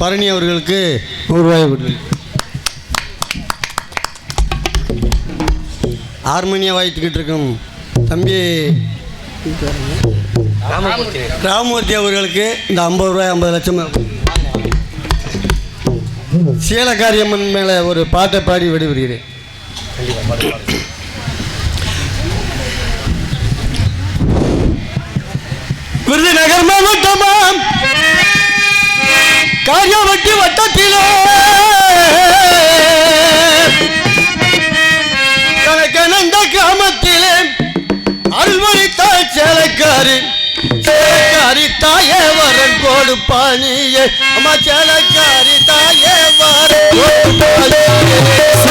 பரணி அவர்களுக்கு நூறு ரூபாய் கொடுத்து ஹார்மோனியா வாய்த்துக்கிட்டு இருக்கும் தம்பி ராமமூர்த்தி அவர்களுக்கு இந்த ஐம்பது ரூபாய் ஐம்பது லட்சம். சீலக்காரியம்மன் மேலே ஒரு பாட்டை பாடி விடைபெறுகிறேன். விருதுநகர் மாவட்டமாம். காரியவட்டி வட்டத்திலே கணக்கனந்த கிராமத்திலே அருள்மொழித்தாய் சேலக்காரி சேலக்காரி தாயே வரன் கோடு பாணியே அம்மா சேலக்காரி தாயே வரன் கோடு பாணியே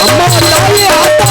அம்மா தாயே ஆத்தா.